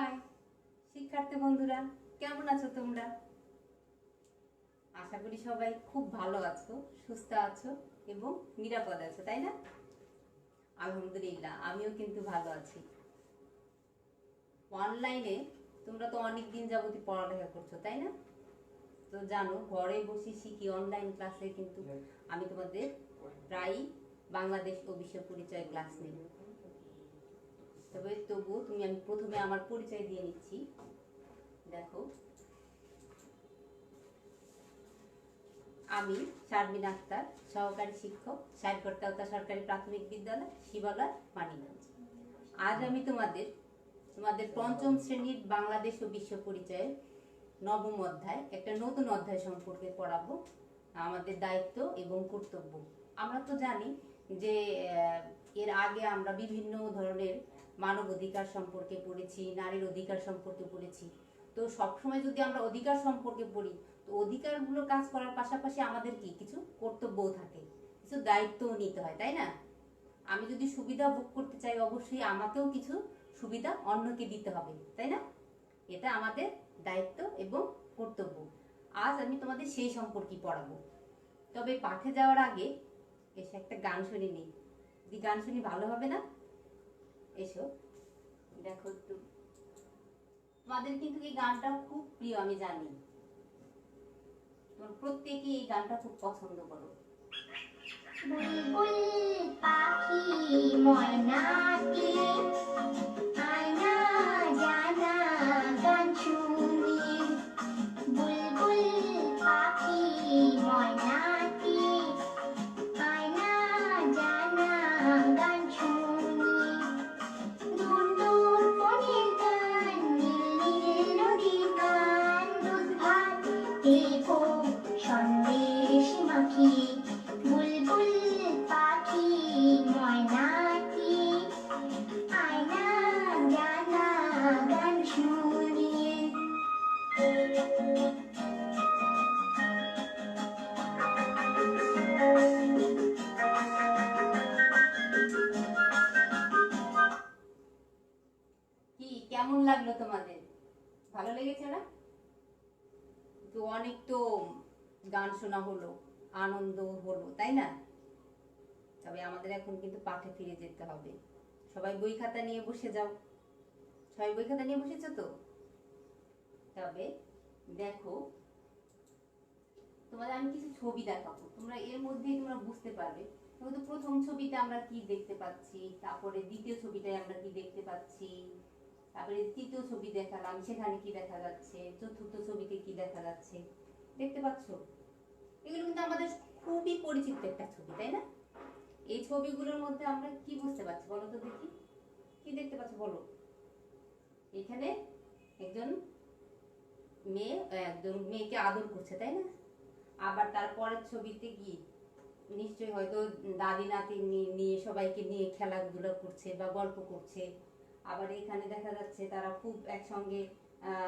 High শিক্ষার্থী বন্ধুরা, কেমন আছো তোমরা? আশা করি সবাই খুব ভালো আছো, সুস্থ আছো এবং নিরাপদ আছো, তাই না? আলহামদুলিল্লাহ, আমিও কিন্তু ভালো আছি। অনলাইনে তোমরা তো অনেক দিন যাবতই পড়ালেখা করছ, তাই না? তো জানো, ঘরে বসে শিখি অনলাইন ক্লাসে কিন্তু আমি তোমাদের প্রায়ই বাংলাদেশ ও বিশ্ব পরিচয় ক্লাস নিই। তবে তবু তুমি আমি প্রথমে আমার পরিচয় দিয়ে নিচ্ছি। দেখো। আমি শারমিন আক্তার, সহকারী শিক্ষক সাইরকর্তাওতা সরকারি প্রাথমিক বিদ্যালয়, শিবালয় মানিগঞ্জ আজ আমি তোমাদের তোমাদের পঞ্চম শ্রেণির বাংলাদেশ ও বিশ্ব পরিচয়ের নবম অধ্যায়, একটা নতুন অধ্যায় সম্পর্কে পড়াবো। আমাদের দায়িত্ব এবং কর্তব্য। আমরা তো জানি যে এর আগে আমরা বিভিন্ন ধরনের মানব অধিকার সম্পর্কে পড়েছি, নারীর অধিকার সম্পর্কে পড়েছি। তো সবসময় যদি আমরা অধিকার সম্পর্কে পড়ি, তো অধিকারগুলো কাজ করার পাশাপাশি আমাদের কি? কিছু কর্তব্যও থাকে। কিছু দায়িত্বও নিতে হয়, তাই না? আমি যদি সুবিধা ভোগ করতে চাই, অবশ্যই আমাকেও কিছু সুবিধা অন্যকে দিতে হবে, তাই না? এটা আমাদের দায়িত্ব এবং কর্তব্য। আজ আমি তোমাদের সেই সম্পর্কে পড়াবো। তবে পাঠে যাওয়ার আগে এসে একটা গান শুনে নিই যদি গান শুনি ভালো হবে না? এসো। দেখো একটু। তোমাদের কিন্তু এই গানটা খুব প্রিয়, আমি জানি। তোমরা প্রত্যেকেই এই গানটা খুব পছন্দ করো। বুলবুল পাখি ময়নাটি আনন্দ হলো তাই না? তবে আমাদের এখন কিন্তু পাঠে ফিরে যেতে হবে। সবাই বই খাতা নিয়ে বসে যাও। সবাই বই খাতা নিয়ে বসেছো তো? তবে দেখো, তোমাদের আমি কিছু ছবি দেখাবো। তোমরা এর মধ্যেই তোমরা বুঝতে পারবে। তো প্রথম ছবিতে আমরা কি দেখতে পাচ্ছি, তারপরে দ্বিতীয় ছবিটায় আমরা কি দেখতে পাচ্ছি, তারপরে তৃতীয় ছবি দেখালাম, সেখানে কি দেখা যাচ্ছে, চতুর্থ ছবিতে কি দেখা যাচ্ছে, দেখতে পাচ্ছ? এগুলো কিন্তু আমাদের খুবই পরিচিত একটা ছবি, তাই না? এই ছবিগুলোর মধ্যে আমরা কি বুঝতে পারছি বলো তো দেখি? কি দেখতে পাচ্ছ বলো? এখানে একজন মেয়ে, একজন মেয়েকে আদর করছে, তাই না? আবার তারপরের ছবিতে কি নিশ্চয়ই হয়তো দাদি, নাতি নিয়ে- সবাইকে নিয়ে খেলাধুলা করছে বা গল্প করছে। আবার এখানে দেখা যাচ্ছে তারা খুব একসঙ্গে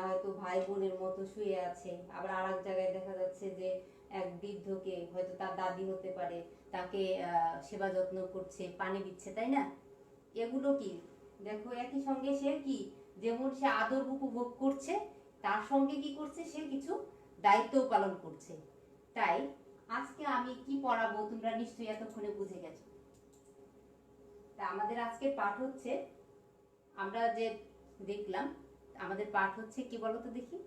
হয়তো ভাই বোনের মতো শুয়ে আছে। আবার আর এক জায়গায় দেখা যাচ্ছে যে এক বৃদ্ধকে হয়তো তার দাদি হতে পারে, তাকে সেবা যত্ন করছে, পানি দিচ্ছে, তাই না? এগুলো কি? দেখো, একই সঙ্গে সে কি? যেমন সে আদর উপভোগ করছে, তার সঙ্গে কি করছে? সে কিছু দায়িত্বও পালন করছে। তাই আজকে আমি কি পড়াবো তোমরা নিশ্চয়ই এতক্ষণে বুঝে গেছো। তা আমাদের আজকে পাঠ হচ্ছে, আমরা যে দেখলাম, আমাদের পাঠ হচ্ছে কি বলতো দেখি?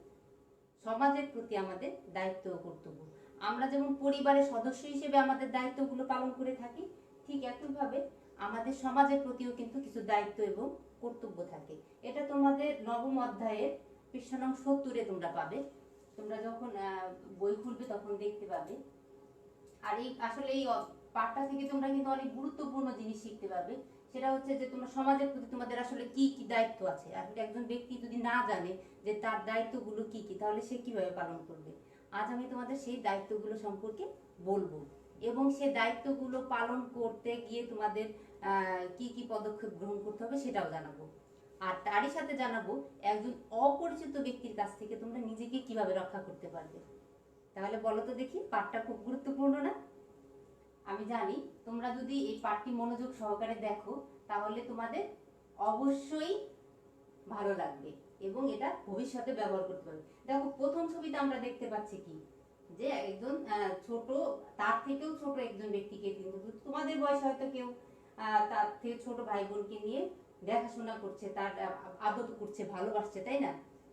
সমাজের প্রতি আমাদের দায়িত্ব কর্তব্য। আমরা যেমন পরিবারের সদস্য হিসেবে আমাদের দায়িত্বগুলো পালন করে থাকি, ঠিক একইভাবে আমাদের সমাজের প্রতিও কিন্তু কিছু দায়িত্ব এবং কর্তব্য থাকে। এটা তোমাদের নবম অধ্যায়ের পৃষ্ঠা নং সত্তরে তোমরা পাবে। তোমরা যখন বই খুলবে তখন দেখতে পাবে। আর এই, আসলে এই পাঠটা থেকে তোমরা কিন্তু অনেক গুরুত্বপূর্ণ জিনিস শিখতে পারবে। সেটা হচ্ছে যে তোমার সমাজের প্রতি তোমাদের আসলে কি কি দায়িত্ব আছে? আর একজন ব্যক্তি যদি না জানে যে তার দায়িত্বগুলো কি কি, তাহলে সে কীভাবে পালন করবে? আজ আমি তোমাদের সেই দায়িত্বগুলো সম্পর্কে বলব। এবং সেই দায়িত্বগুলো পালন করতে গিয়ে তোমাদের কি কি পদক্ষেপ গ্রহণ করতে হবে সেটাও জানাব। আর তারই সাথে জানাব, একজন অপরিচিত ব্যক্তির কাছ থেকে তোমরা নিজেকে কীভাবে রক্ষা করতে পারবে? তাহলে বলো তো দেখি, পাঠটা খুব গুরুত্বপূর্ণ না? আমি জানি, তোমরা যদি এই পাঠটি মনোযোগ সহকারে দেখো, তাহলে তোমাদের অবশ্যই ভালো লাগবে। এবং এটা ভবিষ্যতে ব্যবহার করতে পারবে। দেখো, প্রথম ছবিতে আমরা দেখতে পাচ্ছি কি? যে একজন ছোট, তার থেকেও ছোট একজন ব্যক্তিকে কিন্তু তোমাদের বয়স হয়তো কেউ তার থেকে ছোট ভাই বোনকে নিয়ে দেখাশোনা করছে, তার আদত করছে, ভালোবাসছে, তাই না?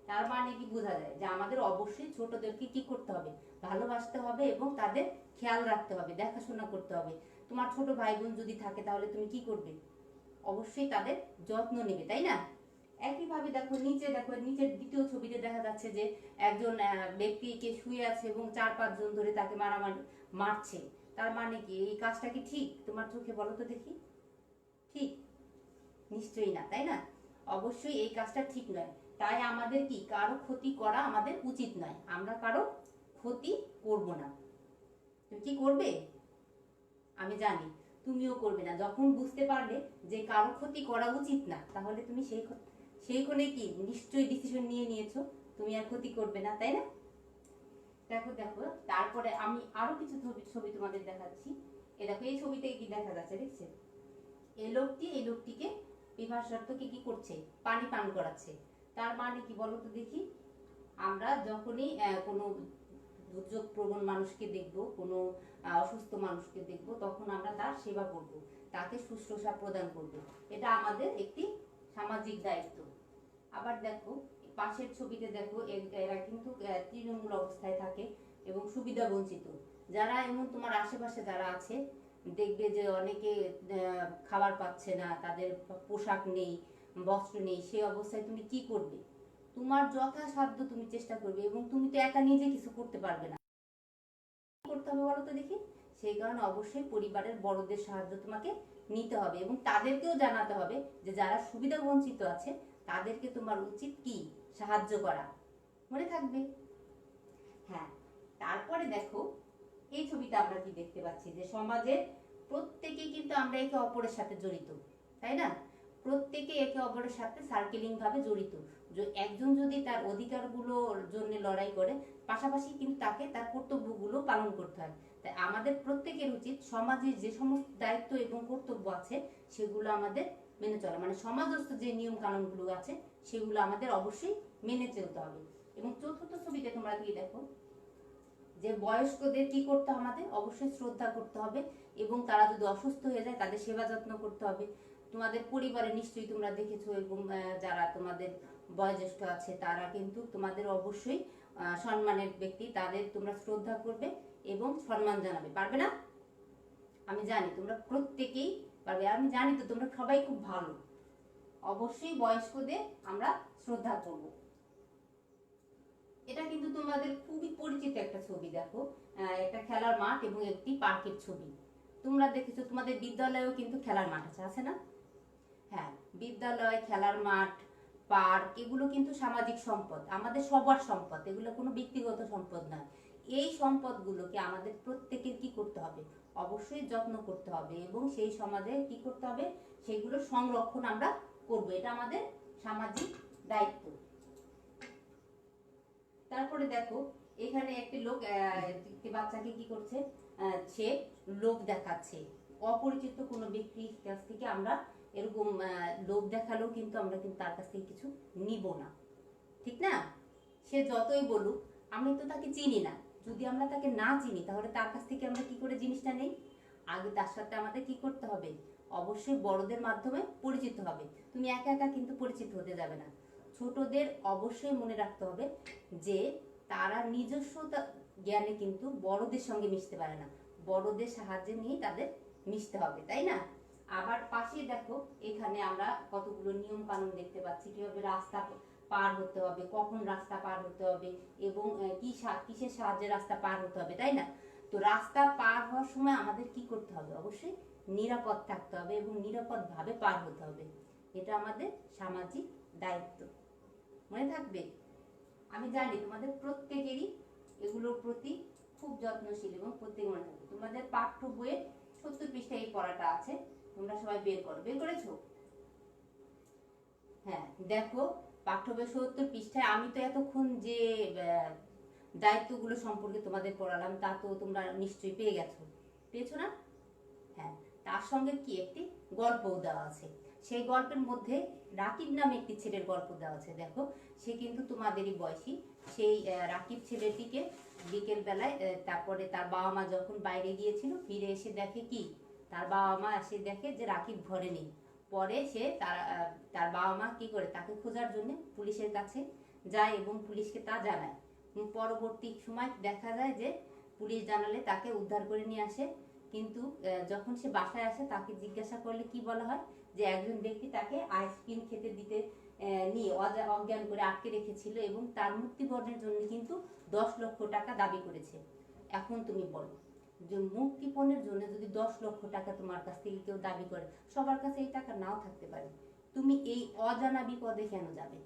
তার মানে কি বোঝা যায়? যে আমাদের অবশ্যই ছোটদেরকে কি করতে হবে? ভালোবাসতে হবে এবং তাদের খেয়াল রাখতে হবে, দেখাশোনা করতে হবে। তোমার ছোট ভাই বোন যদি থাকে তাহলে তুমি কি করবে? অবশ্যই তাদের যত্ন নেবে, তাই না? একইভাবে দেখো নিচে, দেখো নিচের দ্বিতীয় ছবিতে দেখা যাচ্ছে যে একজন ব্যক্তিকে শুয়ে আছে এবং চার পাঁচজন ধরে তাকে মারামারি মারছে। তার মানে কি? এই কাজটা কি ঠিক? তোমার চোখে বলো তো দেখি। ঠিক? নিশ্চয়ই না, তাই না? অবশ্যই এই কাজটা ঠিক নয়। তাই আমাদের কি? কারও ক্ষতি করা আমাদের উচিত নয়। আমরা কারও ক্ষতি করব না। তুমি কি করবে? আমি জানি। তুমিও করবে না। যখন বুঝতে পারবে যে কারও ক্ষতি করা উচিত না, তাহলে তুমি সেই সেইখানে কি? নিশ্চয়ই ডিসিশন নিয়ে নিয়েছো। তুমি আর ক্ষতি করবে না, তাই না? দেখো দেখো, তারপরে আমি আরও কিছু ছবি ছবি তোমাদের দেখাচ্ছি। এ দেখো, এই ছবিতে কি দেখা যাচ্ছে, দেখছে? এই লোকটি, এই লোকটিকে বিভাসার্থকে কি করছে? পানি পান করাচ্ছে। তার মানে কি বলো তো দেখি? আমরা যখনই কোনো দুর্যোগ প্রবণ মানুষকে দেখব, কোনো অসুস্থ মানুষকে দেখব, তখন আমরা তার সেবা করব, তাকে শুশ্রূষা প্রদান করব। এটা আমাদের একটি সামাজিক দায়িত্ব। আবার দেখো, পাশের ছবিতে দেখো এরা কিন্তু তৃণমূল অবস্থায় থাকে এবং সুবিধা বঞ্চিত। যারা এমন তোমার আশেপাশে যারা আছে, দেখবে যে অনেকে খাবার পাচ্ছে না, তাদের পোশাক নেই, বস্ত্র নেই সেই অবস্থায় তুমি কি করবে? তোমার যথাসাধ্য তুমি চেষ্টা করবে এবং তুমি তো একা নিজে কিছু করতে পারবে না। করতে হবে বলো তো দেখি? সেই কারণে অবশ্যই পরিবারের বড়দের সাহায্য তোমাকে নিতে হবে এবং তাদেরকেও জানাতে হবে যে যারা সুবিধা বঞ্চিত আছে, তাদেরকে তোমার উচিত কি? সাহায্য করা। মনে থাকবে? হ্যাঁ তারপরে দেখো, এই ছবিটা আমরা কি দেখতে পাচ্ছি? যে সমাজের প্রত্যেকে কিন্তু আমরা একে অপরের সাথে জড়িত, তাই না? প্রত্যেকে একে অপরের সাথে সার্কেলিং ভাবে জড়িত। একজন যদি তার অধিকারগুলোর জন্য লড়াই করে, পাশাপাশি কিন্তু তাকে তার কর্তব্যগুলো পালন করতে হয়। তাই আমাদের প্রত্যেকের উচিত সমাজের যে সমস্ত দায়িত্ব এবং কর্তব্য আছে, সেগুলো আমাদের মেনে চলা। মানে সমাজস্থ যে নিয়ম কানুনগুলো আছে, সেগুলো আমাদের অবশ্যই মেনে চলতে হবে। এবং চতুর্থ ছবিতে তোমরা কি দেখো, যে বয়স্কদের কি করতে আমাদের অবশ্যই শ্রদ্ধা করতে হবে এবং তারা যদি অসুস্থ হয়ে যায়, তাদের সেবা যত্ন করতে হবে। তোমাদের পরিবারে নিশ্চয়ই তোমরা দেখেছ এবং যারা তোমাদের বয়োজ্যেষ্ঠ আছে, তারা কিন্তু তোমাদের অবশ্যই সম্মানের ব্যক্তি, তাদের তোমরা শ্রদ্ধা করবে এবং সম্মান জানাবে, পারবে না? আমি জানি তোমরা প্রত্যেকেই পারবে, আমি জানি তো তোমরা সবাই খুব ভালো। অবশ্যই বয়স্কদের আমরা শ্রদ্ধা করব। এটা কিন্তু তোমাদের খুবই পরিচিত একটা ছবি, দেখো। একটা খেলার মাঠ এবং একটি পার্কের ছবি। তোমরা দেখেছ, তোমাদের বিদ্যালয়েও কিন্তু খেলার মাঠ আছে আছে না? হ্যাঁ বিদ্যালয়, খেলার মাঠ পার্ক, এগুলো কিন্তু সামাজিক সম্পদ, আমাদের সবার সম্পদ, এগুলো কোনো ব্যক্তিগত সম্পদ নয়। এই সম্পদগুলোকে আমাদের প্রত্যেকের কি করতে হবে? অবশ্যই যত্ন করতে হবে এবং সেই সমাজে কি করতে হবে? সেগুলো সংরক্ষণ আমরা করব, এটা আমাদের সামাজিক দায়িত্ব। তারপরে দেখো, এখানে একটি লোক একটি বাচ্চাকে কি করছে? সে লোক দেখাচ্ছে। অপরিচিত কোনো ব্যক্তির কাছ থেকে আমরা এরকম লোভ দেখালেও কিন্তু আমরা কিন্তু তার কাছ থেকে কিছু নিব না। ঠিক না? সে যতই বলুক আমি তো তাকে চিনি না। যদি আমরা তাকে না চিনি, তাহলে তার কাছ থেকে আমরা কি করে জিনিসটা নেই? আগে তার সাথে আমাদের কি করতে হবে? অবশ্যই বড়দের মাধ্যমে পরিচিত হবে। তুমি একা একা কিন্তু পরিচিত হতে যাবে না। ছোটদের অবশ্যই মনে রাখতে হবে যে, তারা নিজস্বতা জ্ঞানে কিন্তু বড়দের সঙ্গে মিশতে পারে না। বড়দের সাহায্যে নিয়ে তাদের মিশতে হবে, তাই না? আবার পাশে দেখো, এখানে আমরা কতগুলো নিয়ম কানুন দেখতে পাচ্ছি, কীভাবে রাস্তা পার হতে হবে, কখন রাস্তা পার হতে হবে, এবং কি কিসের সাহায্যে রাস্তা পার হতে হবে, তাই না? তো রাস্তা পার হওয়ার সময় আমাদের কি করতে হবে? অবশ্যই নিরাপদ থাকতে হবে এবং নিরাপদভাবে পার হতে হবে। এটা আমাদের সামাজিক দায়িত্ব। মনে থাকবে? আমি জানি তোমাদের প্রত্যেকেরই এগুলোর প্রতি খুব যত্নশীল এবং প্রত্যেক মনে থাকবে। তোমাদের পাঠ্য বইয়ে সত্তর পৃষ্ঠায় এই পড়াটা আছে। তোমরা সবাই বের করো। বের করেছ? হ্যাঁ দেখো, পাঠ্য পৃষ্ঠায় আমি তো এতক্ষণ যে দায়িত্বগুলো সম্পর্কে তোমাদের পড়ালাম, তা তো তোমরা নিশ্চয়ই পেয়ে গেছো। পেয়েছ না? হ্যাঁ তার সঙ্গে কি একটি গল্পও দেওয়া আছে। সেই গল্পের মধ্যে রাকিব নামে একটি ছেলের গল্প দেওয়া আছে। দেখো, সে কিন্তু তোমাদেরই বয়সী। সেই রাকিব ছেলেটিকে বিকেলবেলায় তারপরে তার বাবা মা যখন বাইরে গিয়েছিল, ফিরে এসে দেখে কি? তার বাবা মা এসে দেখে যে রাকিব ঘরে নেই। পরে সে তার তার বাবা মা কি করে, তাকে খোঁজার জন্য পুলিশের কাছে যায় এবং পুলিশকে তা জানায়। পরবর্তী সময় দেখা যায় যে পুলিশ জানালে তাকে উদ্ধার করে নিয়ে আসে। কিন্তু যখন সে বাসায় আসে তাকে জিজ্ঞাসা করলে কি বলা হয়? যে একজন ব্যক্তি তাকে আইসক্রিম খেতে দিতে নিয়ে অজা- অজ্ঞান করে আটকে রেখেছিল এবং তার মুক্তিপণের জন্য কিন্তু দশ লক্ষ টাকা দাবি করেছে। এখন তুমি বলো। যে মুক্তিপণের জন্য যদি দশ লক্ষ টাকা তোমার কাছ থেকে কেউ দাবি করে, সবার কাছে এই টাকা নাও থাকতে পারে। তুমি এই অজানা বিপদে কেন যাবে?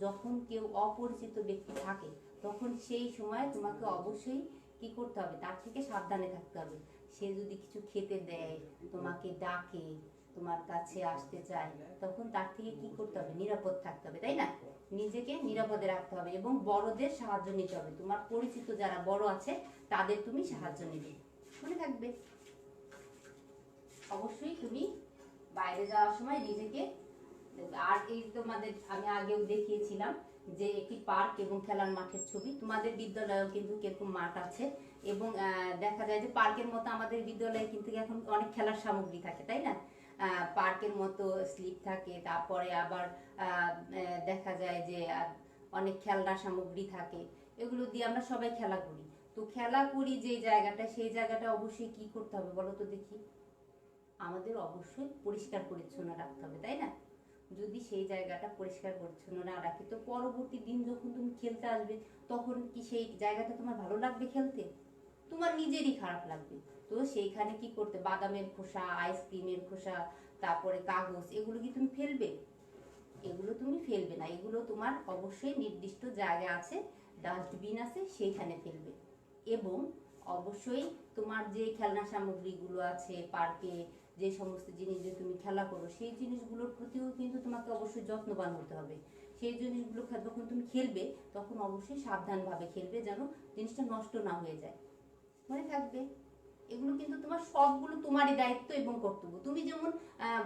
যখন কেউ অপরিচিত ব্যক্তি থাকে, তখন সেই সময় তোমাকে অবশ্যই কি করতে হবে? তার থেকে সাবধানে থাকতে হবে। সে যদি কিছু খেতে দেয়, তোমাকে ডাকে, তোমার কাছে আসতে চায়, তখন তার থেকে কি করতে হবে? নিরাপদ থাকতে হবে, তাই না? নিজেকে নিরাপদে রাখতে হবে এবং বড়দের সাহায্য নিতে হবে। তোমার পরিচিত যারা বড় আছে, তাদের তুমি সাহায্য নেবে। মনে থাকবে। অবশ্যই তুমি বাইরে যাওয়ার সময় নিজেকে আর এই তোমাদের, আমি আগেও দেখিয়েছিলাম যে একটি পার্ক এবং খেলার মাঠের ছবি। তোমাদের বিদ্যালয়েও কিন্তু কীরকম মাঠ আছে এবং দেখা যায় যে পার্কের মতো আমাদের বিদ্যালয়ে কিন্তু এখন অনেক খেলার সামগ্রী থাকে, তাই না? পার্কের মতো স্লিপ থাকে, তারপরে আবার দেখা যায় যে অনেক খেলনা সামগ্রী থাকে। এগুলো দিয়ে আমরা সবাই খেলা করি। তো খেলা করি যে জায়গাটা, সেই জায়গাটা অবশ্যই কি করতে হবে বলো তো দেখি? আমাদের অবশ্যই পরিষ্কার পরিচ্ছন্ন রাখতে হবে, তাই না? যদি সেই জায়গাটা পরিষ্কার পরিচ্ছন্ন না রাখি, তো পরবর্তী দিন যখন তুমি খেলতে আসবে, তখন কি সেই জায়গাটা তোমার ভালো লাগবে খেলতে? তোমার নিজেরই খারাপ লাগবে। তো সেইখানে কি করতে? বাদামের খোসা, আইসক্রিমের খোসা, তারপরে কাগজ, এগুলো কি তুমি ফেলবে? এগুলো তুমি ফেলবে না, এগুলো তোমার অবশ্যই নির্দিষ্ট জায়গা আছে, ডাস্টবিন আছে, সেইখানে ফেলবে। এবং অবশ্যই তোমার যে খেলনা সামগ্রীগুলো আছে, পার্কে যে সমস্ত জিনিস যে তুমি খেলা করো, সেই জিনিসগুলোর প্রতিও কিন্তু তোমাকে অবশ্যই যত্নবান হতে হবে। সেই জিনিসগুলো যখন তুমি খেলবে, তখন অবশ্যই সাবধানভাবে খেলবে যেন জিনিসটা নষ্ট না হয়ে যায়। মনে থাকবে? এগুলো কিন্তু তোমার সবগুলো তোমারই দায়িত্ব এবং কর্তব্য। তুমি যেমন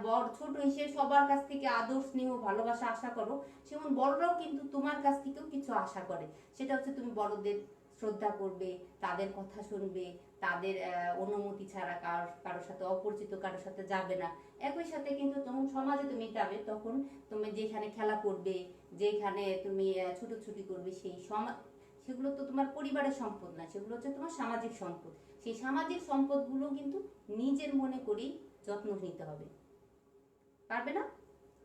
বড়, ছোট হিসেবে সবার কাছ থেকে আদর, স্নেহ, ভালোবাসা আশা করো, সেমন বড়রাও কিন্তু তোমার কাছ থেকেও কিছু আশা করে। সেটা হচ্ছে তুমি বড়দের শ্রদ্ধা করবে, তাদের কথা শুনবে, তাদের অনুমতি ছাড়া কার, কারোর সাথে অপরিচিত, কারোর সাথে যাবে না। একই সাথে কিন্তু যখন সমাজে তুমি যাবে, তখন তুমি যেখানে খেলা করবে, যেখানে তুমি ছুটোছুটি করবে, সেই সমাজ সেগুলো তো তোমার পরিবারের সম্পদ না, সেগুলো হচ্ছে তোমার সামাজিক সম্পদ। সেই সামাজিক সম্পদগুলো কিন্তু নিজের মনে করেই যত্ন নিতে হবে। পারবে না?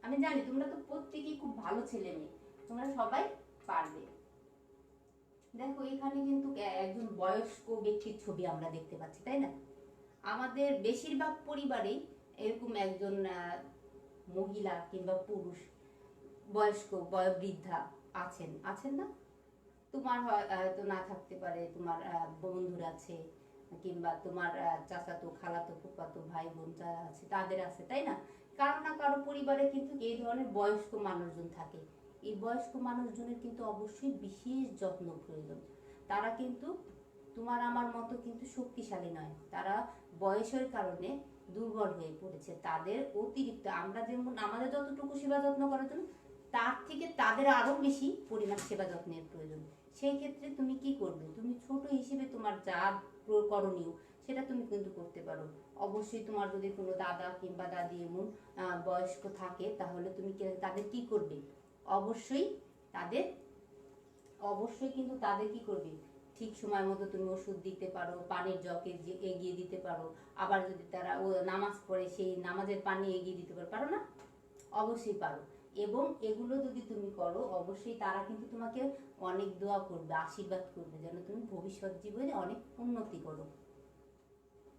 আমি জানি তোমরা তো প্রত্যেকেই খুব ভালো ছেলে মেয়ে, তোমরা সবাই পারবে। দেখো, এখানে কিন্তু একজন বয়স্ক ব্যক্তির ছবি আমরা দেখতে পাচ্ছি, তাই না? আমাদের বেশিরভাগ পরিবারেই এরকম একজন মহিলা কিংবা পুরুষ বয়স্ক, বয়োবৃদ্ধা আছেন। আছেন না? তোমার হয়তো না থাকতে পারে, তোমার বন্ধুর আছে, কিংবা তোমার চাচাতো, খালাতো, ফুফাতো ভাই বোন যারা আছে, তাদের আছে, তাই না? কারও না কারও পরিবারে কিন্তু এই ধরনের বয়স্ক মানুষজন থাকে। এই বয়স্ক মানুষজনের কিন্তু অবশ্যই বিশেষ যত্ন প্রয়োজন। তারা কিন্তু, তোমার আমার মতো কিন্তু শক্তিশালী নয়। তারা বয়সের কারণে দুর্বল হয়ে পড়েছে। তাদের অতিরিক্ত, আমরা যেমন, আমাদের যতটুকু সেবা যত্ন করার জন্য, তার থেকে তাদের আরও বেশি পরিমাণ সেবা যত্নের প্রয়োজন। সেই ক্ষেত্রে তুমি কি করবে? তুমি ছোট হিসেবে তোমার যা করণীয়, সেটা তুমি কিন্তু করতে পারো। অবশ্যই তোমার যদি কোনো দাদা কিংবা দাদি এমন বয়স্ক থাকে, তাহলে তুমি তাদের কি করবে? অবশ্যই তাদের, অবশ্যই কিন্তু তাদের কি করবে? ঠিক সময় মতো তুমি ওষুধ দিতে পারো, পানির যে- এগিয়ে দিতে পারো। আবার যদি তারা ও নামাজ পড়ে, সেই নামাজের পানি এগিয়ে দিতে পারো। পারো না? অবশ্যই পারো। এবং এগুলো যদি তুমি করো, অবশ্যই তারা কিন্তু তোমাকে অনেক দোয়া করবে, আশীর্বাদ করবে, যেন তুমি ভবিষ্যৎ জীবনে অনেক উন্নতি করো।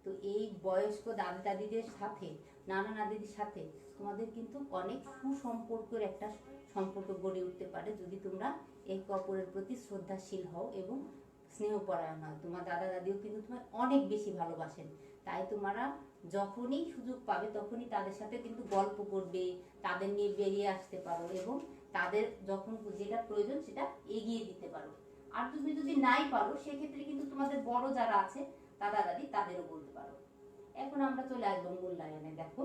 তো এই বয়স্ক দাদা দাদিদের সাথে, নানা নাদিদের সাথে তোমাদের কিন্তু অনেক সুসম্পর্কের একটা সম্পর্ক গড়ে উঠতে পারে যদি তোমরা একে অপরের প্রতি শ্রদ্ধাশীল হও এবং স্নেহপরায়ণ হয় তোমার দাদা দাদিও কিন্তু তোমার অনেক বেশি ভালোবাসেন। তাই তোমরা যখনই সুযোগ পাবে তখনই তাদের সাথে কিন্তু গল্প করবে, তাদের নিয়ে বেরিয়ে আসতে পারো এবং তাদের যখন যেটা প্রয়োজন সেটা এগিয়ে দিতে পারো। আর তুমি যদি নাই পারো, সেক্ষেত্রে কিন্তু তোমাদের বড় যারা আছে, দাদা দাদি, তাদেরও বলতে পারো। এখন আমরা চলে আসব মূল্যায়নে দেখো।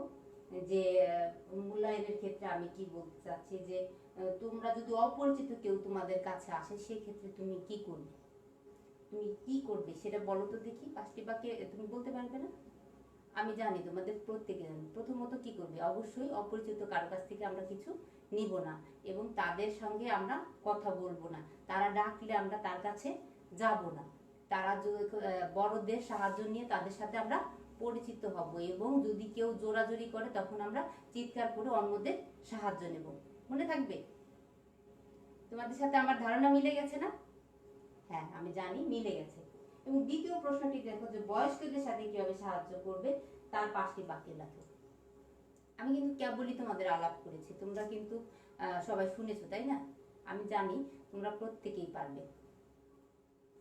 যে মূল্যায়নের ক্ষেত্রে আমি কি বলতে চাচ্ছি যে তোমরা যদি অপরিচিত কেউ তোমাদের কাছে আসে, সেক্ষেত্রে তুমি কি করবে? তুমি কি করবে সেটা বলো তো দেখি, পাঁচটি বাক্যে তুমি বলতে পারবে না? আমি জানি তোমাদের প্রত্যেকে জানি। প্রথমত কি করবে? অবশ্যই অপরিচিত কারও কাছ থেকে আমরা কিছু নিব না এবং তাদের সঙ্গে আমরা কথা বলব না। তারা ডাকলে আমরা তার কাছে যাব না। তারা বড়দের সাহায্য নিয়ে তাদের সাথে আমরা পরিচিত হব এবং যদি কেউ জোরাজোরি করে, তখন আমরা চিৎকার করে অন্যদের সাহায্য নেব। মনে থাকবে? তোমাদের সাথে আমার ধারণা মিলে গেছে না? হ্যাঁ আমি জানি মিলে গেছে। এবং দ্বিতীয় প্রশ্নটি দেখো যে বয়স্কদের সাথে কীভাবে সাহায্য করবে, তার পাঁচটি বাক্য লেখো। আমি কিন্তু কেবলই তোমাদের আলাপ করেছি, তোমরা কিন্তু সবাই শুনেছো, তাই না? আমি জানি তোমরা প্রত্যেকেই পারবে।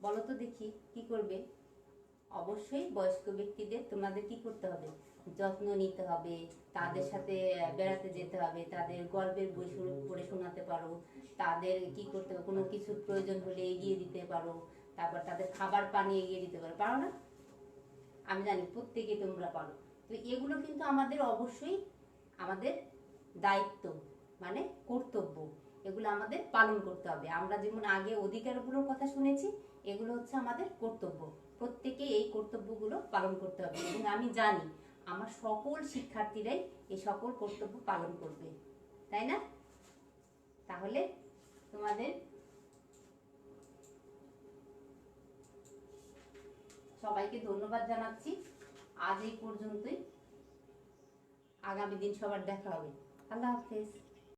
বলো তো দেখি কি করবে? অবশ্যই বয়স্ক ব্যক্তিদের তোমাদের কি করতে হবে? যত্ন নিতে হবে, তাদের সাথে বেড়াতে যেতে হবে, তাদের গল্পের বই পড়ে শোনাতে পারো, তাদের কি করতে হবে? কোনো কিছুর প্রয়োজন হলে এগিয়ে দিতে পারো, তারপর তাদের খাবার পানি এগিয়ে দিতে পারো পারো না? আমি জানি প্রত্যেকে তোমরা পারো। তো এগুলো কিন্তু আমাদের অবশ্যই আমাদের দায়িত্ব মানে কর্তব্য। এগুলো আমাদের পালন করতে হবে। আমরা যেমন আগে অধিকারগুলোর কথা শুনেছি, এগুলো হচ্ছে আমাদের কর্তব্য। প্রত্যেকে এই কর্তব্যগুলো পালন করতে হবে এবং আমি জানি আমার সকল শিক্ষার্থীরাই এই সকল কর্তব্য পালন করবে, তাই না? তাহলে তোমাদের সবাইকে ধন্যবাদ জানাচ্ছি। আজ এই পর্যন্তই। আগামী দিন সবার দেখা হবে। আল্লাহ হাফেজ।